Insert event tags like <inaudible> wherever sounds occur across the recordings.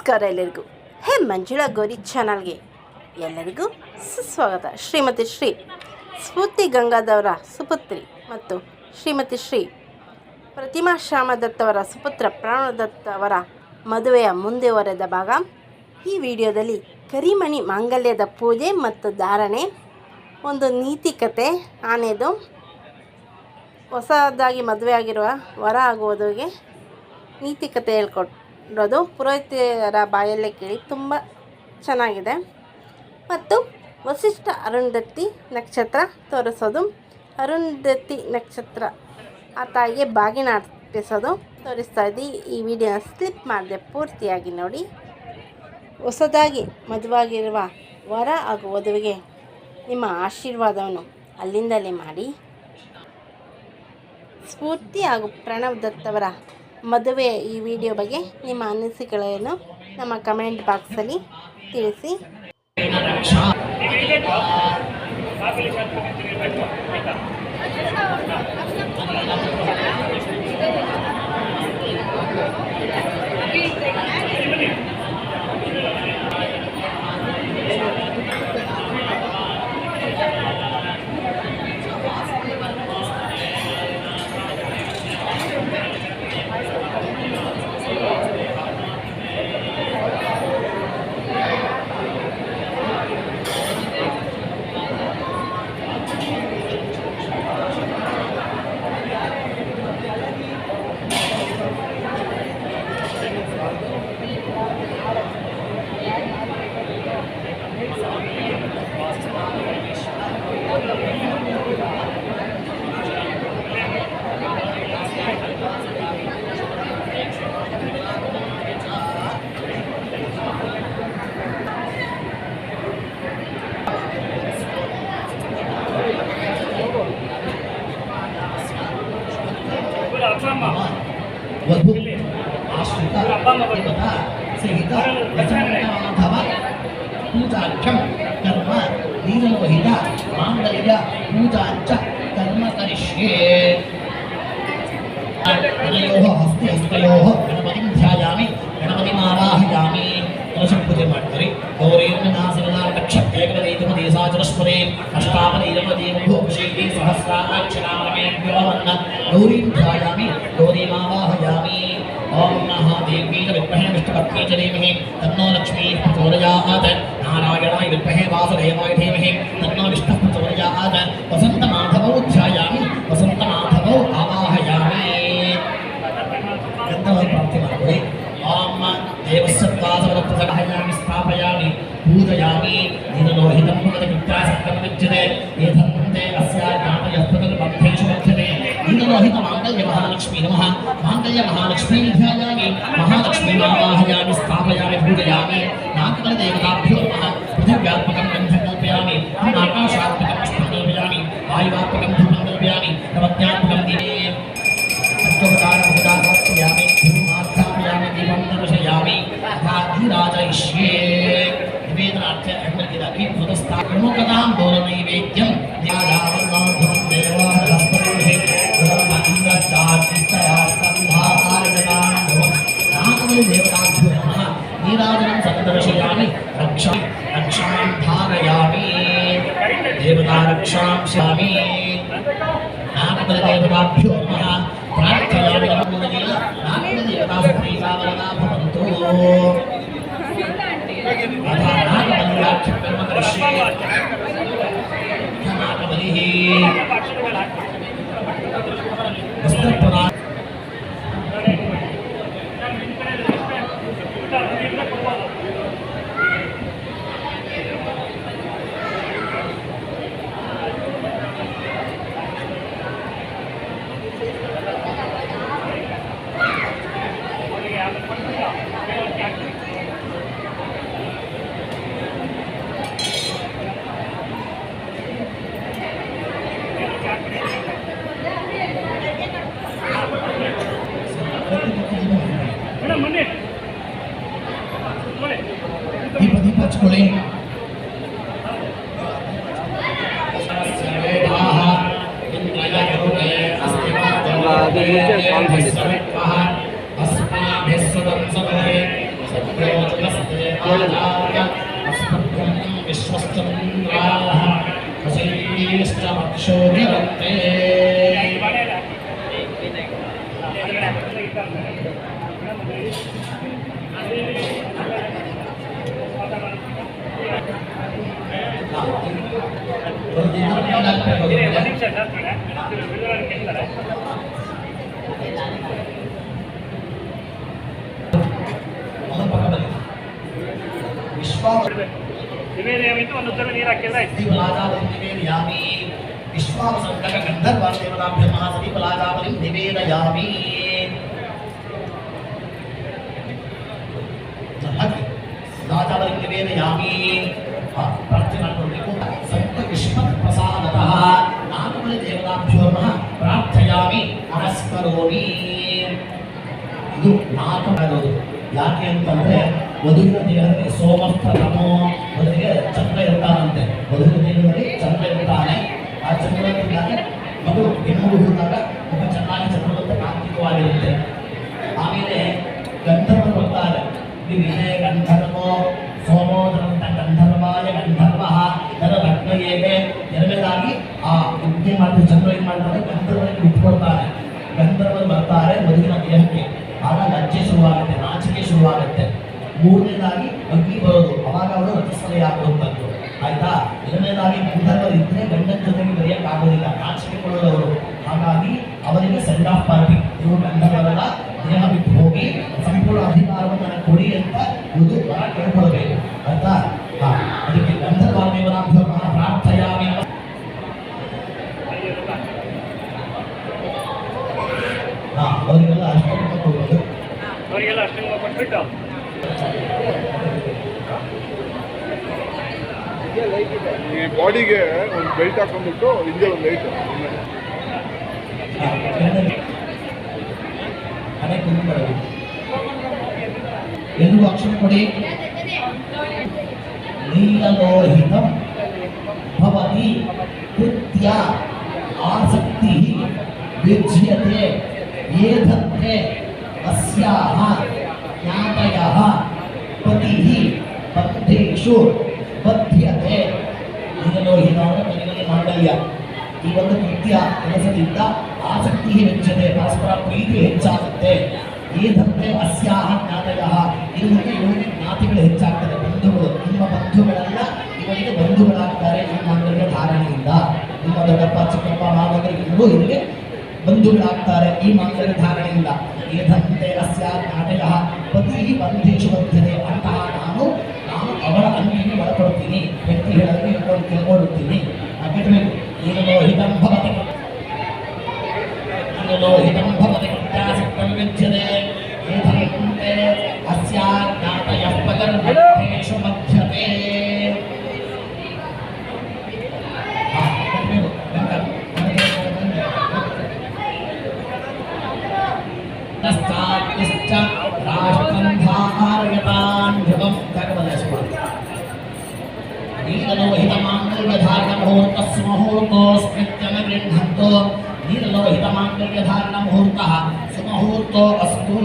ನಮಸ್ಕಾರ ಎಲ್ಲರಿಗೂ. ಹೇ ಮಂಜುಳಾ ಗೌರಿ ಚಾನಲ್ಗೆ ಎಲ್ಲರಿಗೂ ಸುಸ್ವಾಗತ. ಶ್ರೀಮತಿ ಶ್ರೀ ಸ್ಫೂರ್ತಿ ಗಂಗಾಧವರ ಸುಪುತ್ರಿ ಮತ್ತು ಶ್ರೀಮತಿ ಶ್ರೀ ಪ್ರತಿಮಾ ಶ್ಯಾಮದತ್ತವರ ಸುಪುತ್ರ ಪ್ರಾಣದತ್ತ ಅವರ ಮದುವೆಯ ಮುಂದುವರೆದ ಭಾಗ. ಈ ವಿಡಿಯೋದಲ್ಲಿ ಕರಿಮಣಿ ಮಾಂಗಲ್ಯದ ಪೂಜೆ ಮತ್ತು ಧಾರಣೆ, ಒಂದು ನೀತಿ ಕತೆ ಆನೆದು ಹೊಸದಾಗಿ ಮದುವೆ ಆಗಿರುವ ವರ ಆಗುವುದಕ್ಕೆ ನೀತಿಕತೆ ಹೇಳ್ಕೊಡೋದು ಪುರೋಹಿತರ ಬಾಯಲ್ಲೇ ಕೇಳಿ ತುಂಬ ಚೆನ್ನಾಗಿದೆ. ಮತ್ತು ವಸಿಷ್ಠ ಅರುಂಧತಿ ನಕ್ಷತ್ರ ತೋರಿಸೋದು. ಅರುಂಧತಿ ನಕ್ಷತ್ರ ಆ ತಾಯಿಗೆ ಬಾಗಿನ ಅರ್ಪಿಸೋದು. ತೋರಿಸ್ತಾ ಇದ್ದೀವಿ ಈ ವಿಡಿಯೋನ ಸ್ಲಿಪ್ ಮಾಡಿದೆ ಪೂರ್ತಿಯಾಗಿ ನೋಡಿ. ಹೊಸದಾಗಿ ಮದುವಾಗಿರುವ ವರ ಹಾಗೂ ವಧುವಿಗೆ ನಿಮ್ಮ ಆಶೀರ್ವಾದವನ್ನು ಅಲ್ಲಿಂದಲೇ ಮಾಡಿ. ಸ್ಫೂರ್ತಿ ಹಾಗೂ ಪ್ರಣವ್ ದತ್ ಮದುವೆಯ ಈ ವಿಡಿಯೋ ಬಗ್ಗೆ ನಿಮ್ಮ ಅನಿಸಿಕೆಗಳನ್ನು ನಮ್ಮ ಕಮೆಂಟ್ ಬಾಕ್ಸಲ್ಲಿ ತಿಳಿಸಿ. वधु आश्रिता तथा सहिता धव पूजाक्षम कर्म दीनवहिता मांगल्य पूजाच कर्म करिष्ये हस्तयोः हस्ते हस्तयोः गणपतिं ध्यायामि गणपतिमावाहयामि कलशं पूजयामि अष्टावनीरपदेभोक्षेपी सहस्राक्षरामणेभ्योऽहन्न गौरीं ध्यायामि गौरीमावाहयामि ॐ नः देवी च विद्महे विष्णुपत्नी च देमहे तन्नो लक्ष्मीः प्रचोदयात्। नारायणाय विद्महे वासुदेवाय धीमहि। मांगल्य महालक्ष्मी नमः। मांगल्य महालक्ष्मी ध्यायामि महालक्ष्मी आवाहयामि स्थापयामि, पूजयामि। नागल देवताभ्यो नमः। पृथिव्यात्मकं गन्धं कल्पयामि आकाशात्मकं पुष्पं कल्पयामि वायुवात्मकं धूपं कल्पयामि नवज्ञात्मकं दिने सत्त्वदानभुदास्थापयामि धूमास्थापयामि दीपं दर्शयामि राजयिष्ये निवेदनार्थ अग्निरपि कृतस्था प्रमुखतां दोननैवेद्यम् రక్షామి నామదేవతాభ్యో నమ. ప్రార్థయామి నామదేవతాభవంతో వస్త్రప్రదాన आदाय अस्मभ्यं विश्वश्चन्द्राः वशीष्टमक्षोभिरन्ते ವಿಶ್ವ ನಿವೇದಯಾಮಿತು ಅನುತ್ತರ ನೀರು ಹಾಕಿದ್ರೆ ಆಯ್ತು ನಿವೇದಯಾಮಿ ವಿಶ್ವಾಸಂತಕ ಗಂಧರ್ವಾಣ ದೇವತಾಭ್ಯಮಃ ಸಮೀಪಲಾಜಾಪತಿಂ ನಿವೇದಯಾಮಿ ರಾಜಾವರಿ ನಿವೇದಯಾಮಿ ಪ್ರಾರ್ಥನೆ ಮಾಡಿಕೊಂಡು ಸಂತ ಯುಷ್ಮತ್ ಪ್ರಸಾದತಃ ನಾಗಮಯ ದೇವತಾಭ್ಯೋ ನಮಃ ಪ್ರಾರ್ಥಯಾಮಿ ನಮಸ್ಕರೋಮಿ ಇದು ನಾಲ್ಕು ಯಾಕೆ ಅಂತಂದ್ರೆ ವಧುವಿನ ದೇವರಿಗೆ ಸೋಮಪ್ರಥಮೋ ಮೊದಲಿಗೆ ಚಂದ್ರ ಇರ್ತಾನಂತೆ ಮೊದಲು ದೇವರಲ್ಲಿ ಚಂದ್ರ ಇರ್ತಾನೆ ಆ ಚಂದ್ರದಿಂದಾಗಿ ಮಗು ಹೆಣ್ಣು ಹುಡುಗಾಗ ತುಂಬ ಚೆನ್ನಾಗಿ ಚಂದ್ರವಂತ ಕಾಂತಿಕವಾಗಿರುತ್ತೆ ಆಮೇಲೆ ಗಂಧರ್ವರು ಬರ್ತಾರೆ ಇದೇ ಗಂಧರ್ವೋ, ಸೋಮೋದರಂತ ಗಂಧರ್ವಾಯ ಗಂಧರ್ವ ನರ ರತ್ನಯೇವೆ ಎರಡನೇದಾಗಿ ಆ ವಿದ್ಯೆ ಮಾಡಿ ಚಂದ್ರ ಏನ್ ಮಾಡ್ತಾರೆ? ಗಂಧರ್ವನಿಗೆ ಬಿಟ್ಕೊಡ್ತಾರೆ ಗಂಧರ್ವರು ಬರ್ತಾರೆ ಮದುವಿನ ದೇಹಕ್ಕೆ ಆಗ ಲಜ್ಜೆ ಶುರುವಾಗುತ್ತೆ, ನಾಚಿಕೆ ಶುರುವಾಗುತ್ತೆ. ಮೂರನೇದಾಗಿ ಅಗ್ನಿ ಬರೋದು. ಅವಾಗ ಅವರು ಆಗುವಂಥದ್ದು ಆಯ್ತಾ? ಎರಡನೇದಾಗಿ ಗಂಧರ್ವರು ಇದ್ರೆ ಗಂಡನ ಜೊತೆಗೆ ಬರೆಯಕ್ಕಾಗೋದಿಲ್ಲ. ನಾಚಿಕೆ ಕೊಡೋದವರು. ಹಾಗಾಗಿ ಅವರಿಗೆ ಸೆಂಡ್ ಆಫ್ ಪಾರ್ಟಿ ಇವರು ಗಂಧರ್ವರ ದೇಹ ಬಿಟ್ಟು ಹೋಗಿ ಸಂಪೂರ್ಣ ಅಧಿಕಾರವನ್ನು ನನಗೆ ಕೊಡಿ ಅಂತ ಇದು ವರ ಕೇಳ್ಕೊಳ್ಬೇಕು. ಆಯ್ತಾ? ಅದಕ್ಕೆ ಗಂಧರ್ವ ದೇವರಾಭ್ಯ ಅವರಿಗೆಲ್ಲ ಅಷ್ಟು ಅವರಿಗೆಲ್ಲ ಅಷ್ಟು ಕೊಟ್ಬಿಟ್ಟು ಈ ಬಾಡಿಗೆ ಒಂದು ಬೆಲ್ಟ್ ಹಾಕೊಂಡ್ಬಿಟ್ಟು ಹಿಂದೆ ಒಂದು ಲೈಟ್ ಎಲ್ರಿಗೂ ಅಕ್ಷರ ಕೊಡಿ. ನೀಲಲೋಹಿತ ಭವತಿ ಕೃತ್ಯ ಆಸಕ್ತಿ ವಿಜ್ಯತೆ ಏಧತ್ತೆ ಅಸ್ಯಾಹ ಜ್ಞಾತಯಃ ಪತಿ ಬಂಧೇಷು ಬದ್ಧ್ಯತೆ ಅಂದರೆ ಮನೆಯಲ್ಲಿ ಮಾಂಗಲ್ಯ ಈ ಒಂದು ಕೃತ್ಯ ಕೆಲಸದಿಂದ ಆಸಕ್ತಿ ಹೆಚ್ಚದೆ ಪರಸ್ಪರ ಪ್ರೀತಿ ಹೆಚ್ಚಾಗುತ್ತೆ. ಏದಂತೆ ಅಸ್ಯಾಹ ಜ್ಞಾತಯ. ಇವರಿಗೆ ಇವರಿಗೆ ಜ್ಞಾತಿಗಳು ಹೆಚ್ಚಾಗ್ತದೆ. ಬಂಧುಗಳು, ನಿಮ್ಮ ಬಂಧುಗಳೆಲ್ಲ, ಇವರಿಗೆ ಬಂಧುಗಳಾಗ್ತಾರೆ ಈ ಮಾಂಗಲ್ಯ ಧಾರಣೆಯಿಂದ. ನಿಮ್ಮ ದೊಡ್ಡಪ್ಪ, ಚಿಕ್ಕಪ್ಪ ಮಾವಂದರಿಗೂ ಇವರಿಗೆ ಬಂಧುಗಳಾಗ್ತಾರೆ ಈ ಮಾಂಗಲ್ಯ ಧಾರಣೆಯಿಂದ. ಏದಂತೆ ಅಸ್ಯ ಜ್ಞಾತಯ. ಪತಿ ಬಂಧೇಶು ಬದ್ಧತೆ ಅಂತಹ ನಾನು ನಾನು ಅವರ ಅಂಗಿಗೆ ಏನು ಲೋಹಿತಂ ಭವತಿ ಏನು ಲೋಹಿತಂ ಭವತಿ ಕೃತ್ಯಾಸಕ್ತಂ ವಿದ್ಯತೆ ಏಧಂತೆ ಅಸ್ಯಾ ಜ್ಞಾತಯಃ ಪದರ್ಭೇಷು ಮಧ್ಯತೆ ಹಾ, मुहूर्तस्मुहूर्तोस्कृत्यमगृह्णन्तो नीललोहितमाङ्गल्यधारणमुहूर्तः सुमुहूर्तो अस्तु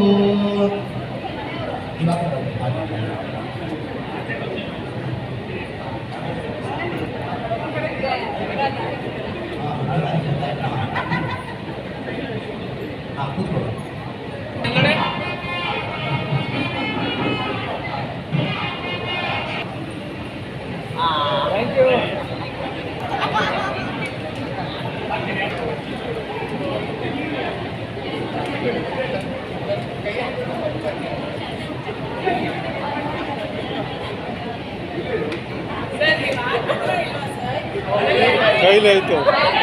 ಕೈಲಾಯ್ತು ಪಟ್ಟದ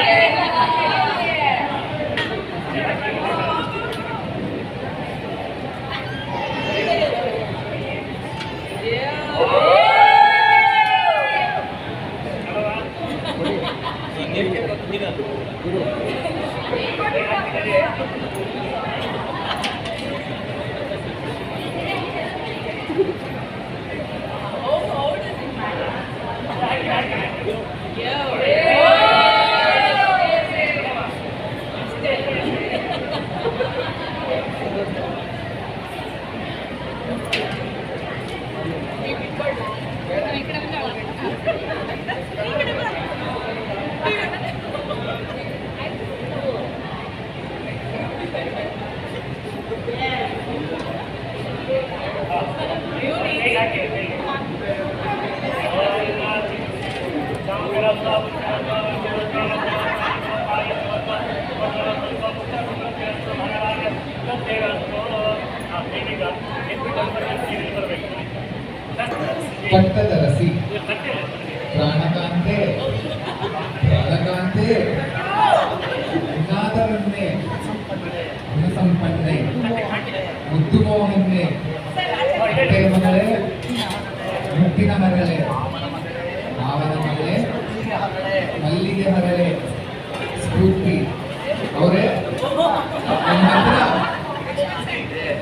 ಗುಣಸಂಪನ್ನೆ ಮುದ್ದು ಮೋಹನ್ನೆ ಅತ್ತೆ ಮಗಳೇ ಮುಟ್ಟಿನ ಮರಳೆ ಮಾವನ ಮಗಳೇ, ಮಲ್ಲಿಗೆ ಮರಳೆ ಸ್ಫೂರ್ತಿ. ಅವರೇ, ನಿಮ್ಮ ಹತ್ರ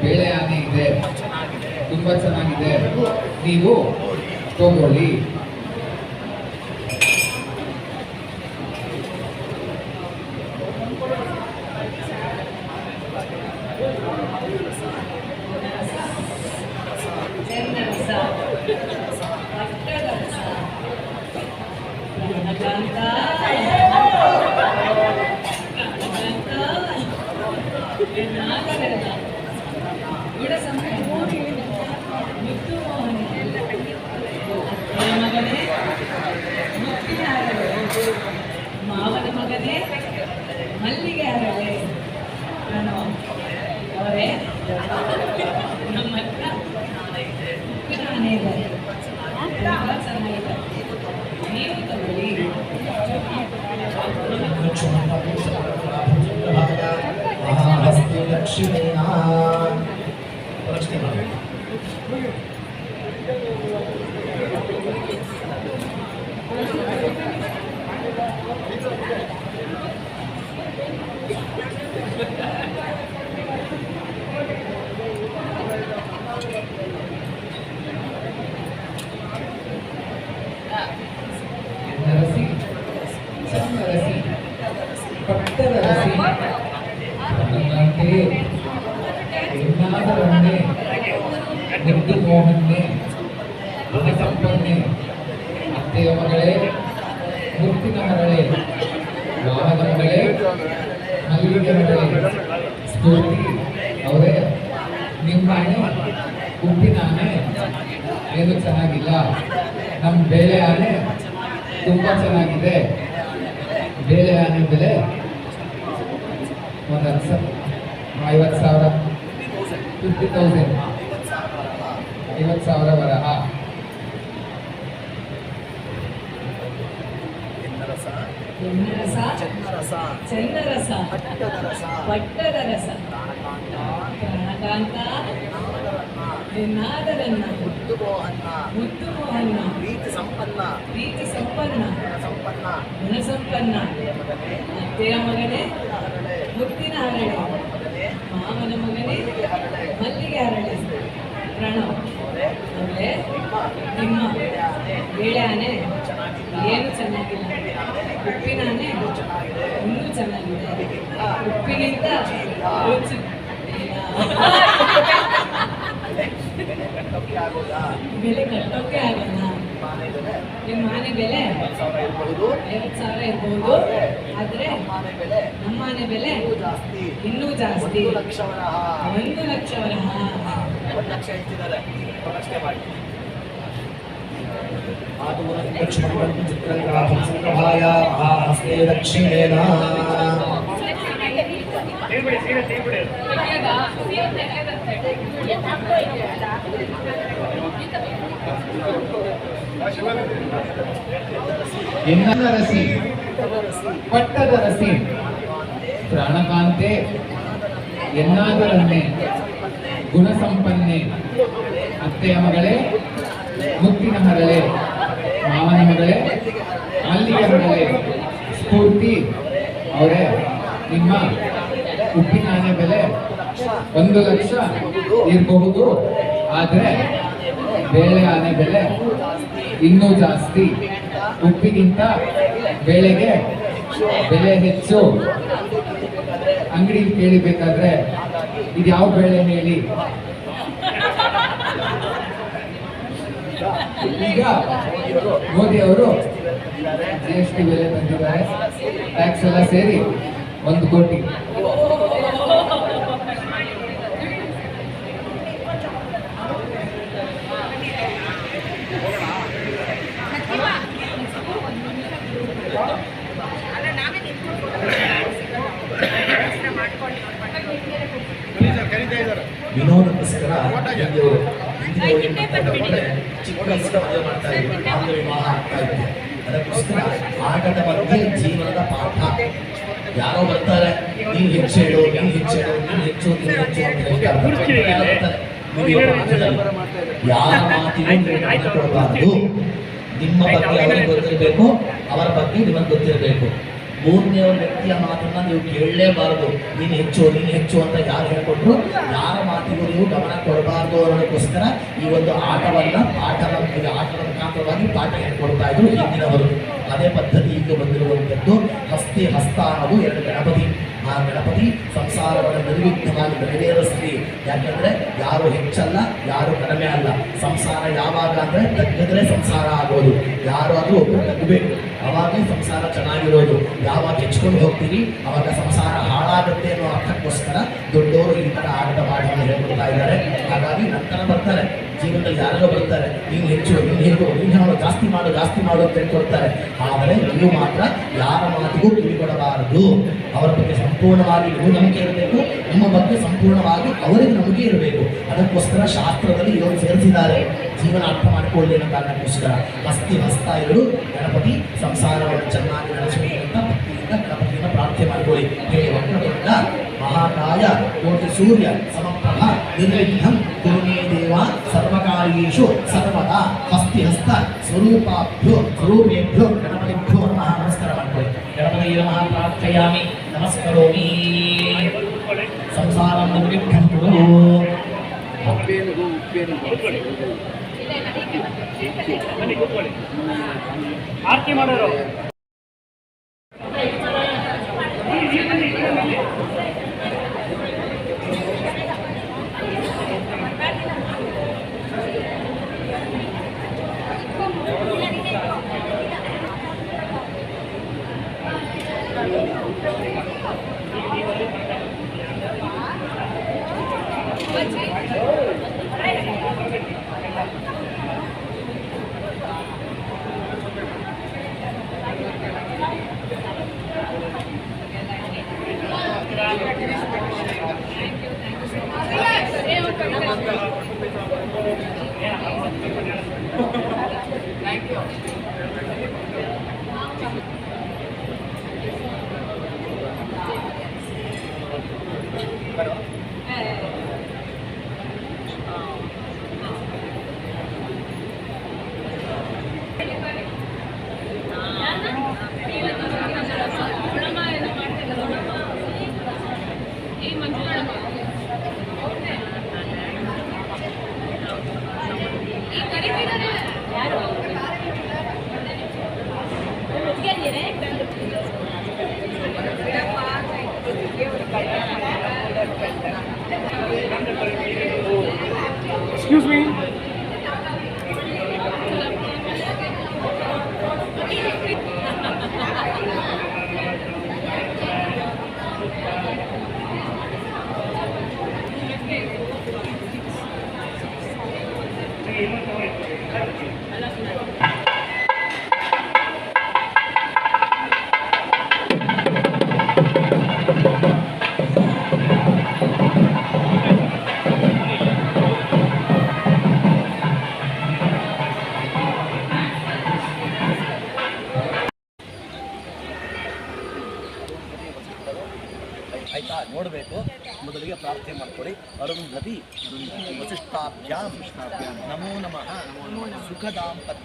ಬೇಳೆ ಆನೆ ಇದೆ. ತುಂಬಾ ಚೆನ್ನಾಗಿದೆ. ನೀವು ತಗೊಳ್ಳಿ ನಮ್ಮ ಬೇಳೆ ಆನೆ ತುಂಬಾ ಚೆನ್ನಾಗಿದೆ. ಬೇಳೆ ಆನೆ ಬೆಲೆ ಒಂದು ಹತ್ತು ಸಾವಿರ. ಐವತ್ತು ಸಾವಿರ. ಫಿಫ್ಟಿ ತೌಸಂಡ್ ಐವತ್ತು ಸಾವಿರ ವರಹ ಎನ್ನರಸ ಚನ್ನರಸ. ಪಟ್ಟದ ರಸ. ಪ್ರಾಣಕಾಂತ. ಎನ್ನಾದರನ್ನ ಮುದ್ದು ಮೋಹನ್ನ ಪ್ರೀತಿ ಸಂಪನ್ನ. ಪ್ರೀತಿ ಸಂಪನ್ನ. ಸಂಪನ್ನ. ಗುಣಸಂಪನ್ನ ಅತ್ತೆಯ ಮಗನೇ. ಮುತ್ತಿನ ಹರಳೆ. ಮಾವನ ಮಗನೇ. ಮಲ್ಲಿಗೆ ಹರಳೆ. ಪ್ರಣವ್. ಅಂದ್ರೆ ನಿಮ್ಮ ಬೇಳೆ ಆನೆ ಏನು ಚೆನ್ನಾಗಿಲ್ಲ. ಉಪ್ಪಿನ ಆನೆ ಇನ್ನೂ ಚೆನ್ನಾಗಿದೆ. ಉಪ್ಪಿಗಿಂತ ರುಚಿ <laughs> ಬೆಲೆ ಕಟ್ಟೋಕೆ ಆಗಲ್ಲ. ನಿಮ್ಮ ಮನೆ ಬೆಲೆ? ಐವತ್ತು ಸಾವಿರ ಇರ್ಬೋದು. ಆದ್ರೆ ನಮ್ಮ ಮನೆ ಬೆಲೆ? ಇನ್ನೂ ಜಾಸ್ತಿ. ಒಂದು ಲಕ್ಷ ವರಹ ಚಿತ್ರಕಲಾಯ ಮಹಾಹಸ್ತೆ ದಕ್ಷಿಣೇನ. ಎನ್ನದ ರಸಿ, ಪಟ್ಟದ ರಸಿ. ಪ್ರಾಣಕಾಂತೆ ಎನ್ನಾದರನ್ನೇ ಗುಣಸಂಪನ್ನೆ ಅತ್ತೆಯ ಮಗಳೇ, ಮುತ್ತಿನ ಹರಳೆ ಮಾವನ ಮಗಳೇ, ಅಲ್ಲಿಯ ಮಗಳೇ. ಸ್ಫೂರ್ತಿ. ಅವರೇ, ನಿಮ್ಮ ಉಪ್ಪಿನ ಆನೆ ಬೆಲೆ ಒಂದು ಲಕ್ಷ ಇರಬಹುದು. ಆದರೆ ಬೇಳೆ ಆನೆ ಬೆಲೆ ಇನ್ನೂ ಜಾಸ್ತಿ. ಉಪ್ಪಿಗಿಂತ ಬೇಳೆಗೆ ಬೆಲೆ ಹೆಚ್ಚು. ಅಂಗಡಿ ಕೇಳಿಬೇಕಾದ್ರೆ ಇದು ಯಾವ ಬೇಳೆ ಹೇಳಿ. ಈಗ ಮೋದಿ ಅವರು ಜಿ ಎಸ್ ಟಿ ಬೆಲೆ ಬಂದಿದ್ದಾರೆ ಟ್ಯಾಕ್ಸ್ ಎಲ್ಲ ಸೇರಿ ಒಂದು ಕೋಟಿ. ಒಳ್ಳೆ ಮಾತಾಡಿದ್ರೆ ಚಿಕ್ಕ ವಯಸ್ಸಿನ ಮದುವೆ ಮಾಡ್ತಾ ವಿವಾಹ ಆಗ್ತಾ ಅದಕ್ಕೋಸ್ಕರ ಆಟದ ಬಗ್ಗೆ ಜೀವನದ ಪಾಠ. ಯಾರೋ ಬರ್ತಾರೆ ನೀನ್ ಹೆಚ್ಚು ಹೇಳು ನೀನ್ ಹೆಚ್ಚು ಹೇಳು ನೀನ್ ಹೆಚ್ಚು ನೀನ್ ಹೆಚ್ಚು ಅಂತ. ಯಾರೋ ಮಾತಿಗೂ ಕೊಡಬಾರ್ದು. ನಿಮ್ಮ ಬಗ್ಗೆ ಅವರಿಗೆ ಗೊತ್ತಿರಬೇಕು. ಅವರ ಬಗ್ಗೆ ನಿಮಗೆ ಗೊತ್ತಿರಬೇಕು. ಮೂರನೇ ವ್ಯಕ್ತಿಯ ಮಾತನ್ನ ನೀವು ಕೇಳಲೇಬಾರದು. ನೀನು ಹೆಚ್ಚು ನೀನು ಹೆಚ್ಚು ಅಂತ ಯಾರು ಹೇಳ್ಕೊಟ್ರು? ಯಾರ ಮಾತಿಗೂ ನೀವು ಗಮನ ಕೊಡಬಾರ್ದು ಅನ್ನೋದಕ್ಕೋಸ್ಕರ ಈ ಒಂದು ಆಟವನ್ನ ಪಾಠದ ಆಟದ ಮುಖಾಂತರವಾಗಿ ಪಾಠ ಹೇಳ್ಕೊಡ್ತಾ ಇದ್ರು ಹಿಂದಿನವರು ಅದೇ ಪದ್ಧತಿ ಈಗ ಬಂದಿರುವಂಥದ್ದು ಹಸ್ತಿ ಹಸ್ತ ಅನ್ನೋದು ಎರಡು ಗಣಪತಿ. ಆ ಗಣಪತಿ ಸಂಸಾರವನ್ನು ನಿರ್ವಿಘ್ನವಾಗಿ ನೆರವೇರಿಸ್ತೀವಿ ಯಾಕಂದ್ರೆ ಯಾರು ಹೆಚ್ಚಲ್ಲ, ಯಾರು ಕಡಿಮೆ ಅಲ್ಲ. ಸಂಸಾರ ಯಾವಾಗ ಅಂದ್ರೆ ತಗ್ಗಿದ್ರೆ ಸಂಸಾರ ಆಗೋದು. ಯಾರು ಅದು ತಗ್ಗಬೇಕು ಅವಾಗಲೇ ಸಂಸಾರ ಚೆನ್ನಾಗಿರೋದು, ಯಾವಾಗ ಹೆಚ್ಕೊಂಡು ಹೋಗ್ತೀವಿ ಅವಾಗ ಸಂಸಾರ ಹಾಳಾಗುತ್ತೆ ಅನ್ನೋ ಅರ್ಥಕ್ಕೋಸ್ಕರ ದೊಡ್ಡವರು ಈ ತರ ಆಟದ ಪಾಠವನ್ನು ಹೇಳ್ಕೊಡ್ತಾ ಇದ್ದಾರೆ. ಹಾಗಾಗಿ ನಂತರ ಬರ್ತಾರೆ. ಜೀವನದಲ್ಲಿ ಯಾರೋ ಬರ್ತಾರೆ, ನೀನು ಹೆಚ್ಚು, ನೀನು ಹೇಗೋ ನೀನು ಜಾಸ್ತಿ ಮಾಡು ಜಾಸ್ತಿ ಮಾಡು ಅಂತ ಹೇಳ್ಕೊಡ್ತಾರೆ. ಆದರೆ ನೀವು ಮಾತ್ರ ಯಾರ ಮಾತಿಗೂ ಕಿವಿಗೊಡಬಾರದು. ಅವರ ಬಗ್ಗೆ ಸಂಪೂರ್ಣವಾಗಿ ನೀವು ನಂಬಿಕೆ ಇರಬೇಕು. ನಿಮ್ಮ ಬಗ್ಗೆ ಸಂಪೂರ್ಣವಾಗಿ ಅವರಿಗೆ ನಂಬಿಕೆ ಇರಬೇಕು. ಅದಕ್ಕೋಸ್ಕರ ಶಾಸ್ತ್ರದಲ್ಲಿ ಇವರು ಸೇರಿಸಿದ್ದಾರೆ. ಜೀವನ ಅರ್ಥ ಮಾಡಿಕೊಳ್ಳಿ ಅನ್ನೋ ಕಾರಣಕ್ಕೋಸ್ಕರ. ಹಸ್ತಿ ಮಸ್ತಾ ಎರಡು, ಗಣಪತಿ ಸಂಸಾರವನ್ನು ಚೆನ್ನಾಗಿ ನಡೆಸಬೇಕು ಅಂತ ಭಕ್ತಿಯಿಂದ ಗಣಪತಿಯನ್ನು ಪ್ರಾರ್ಥನೆ ಮಾಡಿಕೊಳ್ಳಿ ಹೇ ವಕ್ರತುಂಡ ಮಹಾಕಾಯ ಕೋಟಿ ಸೂರ್ಯ ಸಮಪ್ರಭ ನಿರ್ವಿಘ್ನಂ ಗುರುಮೇ ದೇವ ಸರ್ವಕಾರ್ಯೇಷು ಸರ್ವದಾ ಹಸ್ತಿ ಹಸ್ತ ಸ್ವರೂಪಾಭ್ಯೋ ಸ್ವರೂಪೇಭ್ಯೋ ಗಣಪತಿಭ್ಯೋ ನಮಃ ನಮಸ್ಕಾರ ಮಾಡ್ಕೊಳ್ಳಿ ಗಣಪತಿ ನಮಃ ಪ್ರಾರ್ಥಯಾಮಿ ನಮಸ್ಕರೋಮಿ ಸಂಸಾರ ನಿರ್ವಿಘ್ನಂ ಕುರು ಉಪ್ಪೇನಿಗೂ ಉಪ್ಪೇನಿಗೂ ಬನ್ನಿ ಕೂತ್ಕೊಳ್ಳಿ ಆರತಿ ಮಾಡೋರು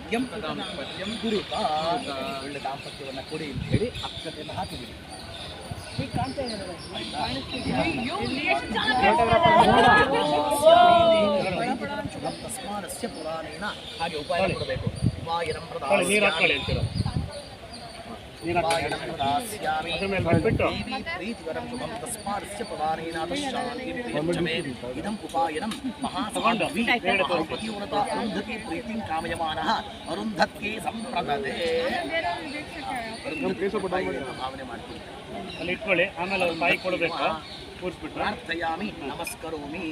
ದಾಂಪತ್ಯಂ ದಾಂಪತ್ಯಂ ಗುರುತ ಒಳ್ಳೆ ದಾಂಪತ್ಯವನ್ನು ಕೊಡಿ ಅಂತ ಹೇಳಿ ಅಕ್ಷತೆಯನ್ನು ಹಾಕಿಬಿಡಿ ತಸ್ಮಾನಸ್ಯ ಪುರಾಣೇನ. ಹಾಗೆ ಉಪಾಯ ಕೊಡಬೇಕು. ಉಪಾಯನಂ ಪ್ರೀತಿಂ ಕಾಮಯಮಾನಃ ಅರುಂಧತ್ಯೇ ಸಂಪ್ರದತೆ ಭಾವನೆ ಮಾಡ್ತೀನಿ ಅಲ್ಲಿ ಇಟ್ಕೊಳ್ಳಿ ಆಮೇಲೆ ಬಾಯಿ ಕೊಡಬೇಕು. ಪ್ರಾರ್ಥಯಾಮಿ ನಮಸ್ಕರೋಮಿ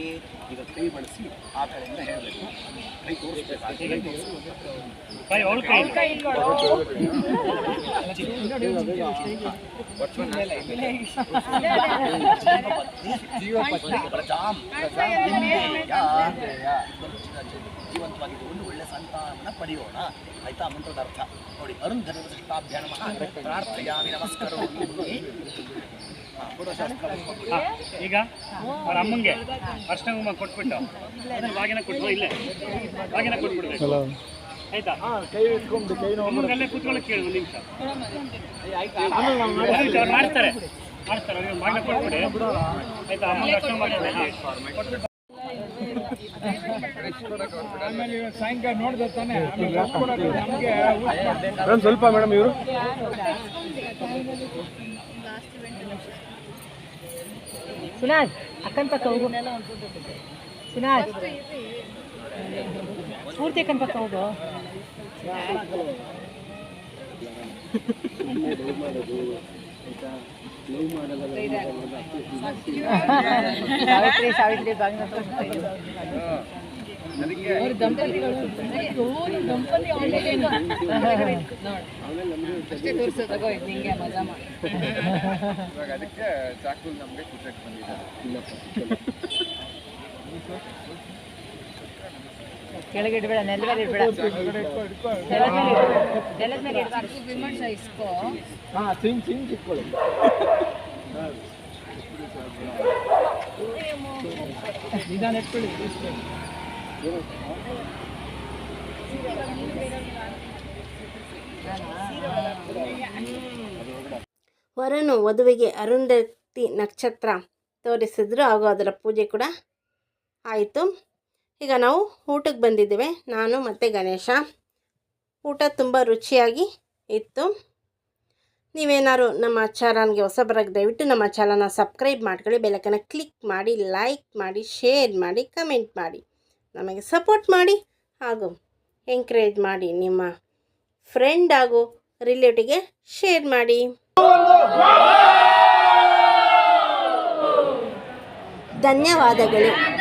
ಈಗ ಕೈ ಬಳಸಿ ಆ ಕಡೆಯಿಂದ ಹೇಳಬೇಕು ಕೈ ತೋರಿಸ್ಬೇಕು ಕೈ ತೋರಿಸ್ಬೇಕು ಬಾಯಿ ಅವಳ ಕೈ ಜೀವಪತ್ನಿ ಪ್ರಜಾಂ ಪ್ರಜಾಂ ಇಂದ್ರಿಯ. ಆರೋಗ್ಯವಾಗಿದ್ದುಕೊಂಡು ಒಳ್ಳೆ ಸಂತಾನವನ್ನ ಪಡೆಯೋಣ ಆಯ್ತಾ ಆ ಮಂತ್ರದ ಅರ್ಥ ನೋಡಿ ಅರುಣ್ ಧನುವ ಸೃಷ್ಟಾಭ್ಯ ನಮಃ ಪ್ರಾರ್ಥಯಾಮಿ ನಮಸ್ಕರೋಮಿ ಹಾ, ಪೂರ್ವಶಾಸ್ತ್ರ ಹಾ, ಈಗ? ಅವ್ರ ಅಮ್ಮಂಗೆ? ಅರ್ಶನ ಕುಂಕುಮ ಕೊಟ್ಬಿಟ್ಟು. ಅದನ್ನ ಬಾಗಿನ ಕೊಟ್ಟು ಇಲ್ಲೇ. ಬಾಗಿನ ಕೊಟ್ಬಿಡ್ಬೇಕು. ಆಯ್ತಾ? ಅಮ್ಮಂಗಲ್ಲೇ ಕೂತ್ಕೊಳ್ಳೋಕೆ ಕೇಳಿ ಒಂದು ನಿಮಿಷ. ಅವ್ರು ಮಾಡ್ತಾರೆ. ಮಾಡ್ತಾರೆ ಅವ್ರಿಗೆ ಬಾಗಿನ ಕೊಟ್ಬಿಡಿ. ಆಯ್ತಾ? ಅಮ್ಮಂಗೆ ಅರ್ಶನ ಸಾಯಂಕಾಲ ಕೊಟ್ಬಿಟ್ಟು ತಾನೆ. ಸ್ವಲ್ಪ ಮೇಡಮ್ ಇವರು. ಸುನಾಜ್ ಅಕ್ಕನ ಹೋಗು. ಸುನಾಜ್. ಪೂರ್ತಿ ಅಕ್ಕನ ಪಕ್ಕ ಹೋಗು. ಸಾವಿತ್ರಿ ಸಾವಿತ್ರಿ ಬಾಗಿನ ಇವಾಗ ಅದಕ್ಕೆ ಚಾಕು ನಮಗೆ ಕುಟ್ಟಕ್ಕೆ ಬಂದಿದ್ದಾರೆ ಕೆಳಗೆ ಇಡಬೇಡ ನೆಲದ ಮೇಲೆ ಇಡಬೇಡ. ನೆಲದ ಮೇಲೆ ಇಡು. ನೆಲದ ಮೇಲೆ ಇಡಬಾರ್ದು ವಿಮರ್ಶ ಇಸ್ಕೋ. ಹಾಂ ಸಿಂಗ್ ಸಿಂಗ್ ಇಟ್ಕೊಳ್ಳಿ. ನಿಧಾನ ಇಟ್ಕೊಳ್ಳಿ ವರನು ವಧುವಿಗೆ ಅರುಂಧತಿ ನಕ್ಷತ್ರ ತೋರಿಸಿದ್ರು ಹಾಗೂ ಅದರ ಪೂಜೆ ಕೂಡ ಆಯಿತು. ಈಗ ನಾವು ಊಟಕ್ಕೆ ಬಂದಿದ್ದೇವೆ. ನಾನು ಮತ್ತು ಗಣೇಶ. ಊಟ ತುಂಬ ರುಚಿಯಾಗಿ ಇತ್ತು. ನೀವೇನಾದ್ರು ನಮ್ಮ ಚಾನಲ್ಗೆ ಹೊಸಬರಾಗಿ ದಯವಿಟ್ಟು ನಮ್ಮ ಚಾನಲ್ನ ಸಬ್ಸ್ಕ್ರೈಬ್ ಮಾಡ್ಕೊಳ್ಳಿ ಬೆಲಕನ್ನು ಕ್ಲಿಕ್ ಮಾಡಿ, ಲೈಕ್ ಮಾಡಿ, ಶೇರ್ ಮಾಡಿ, ಕಮೆಂಟ್ ಮಾಡಿ. ನಮಗೆ ಸಪೋರ್ಟ್ ಮಾಡಿ ಹಾಗೂ ಎಂಕರೇಜ್ ಮಾಡಿ ನಿಮ್ಮ ಫ್ರೆಂಡ್ ಹಾಗೂ ರಿಲೇಟಿವ್ಗೆ ಶೇರ್ ಮಾಡಿ. ಧನ್ಯವಾದಗಳು.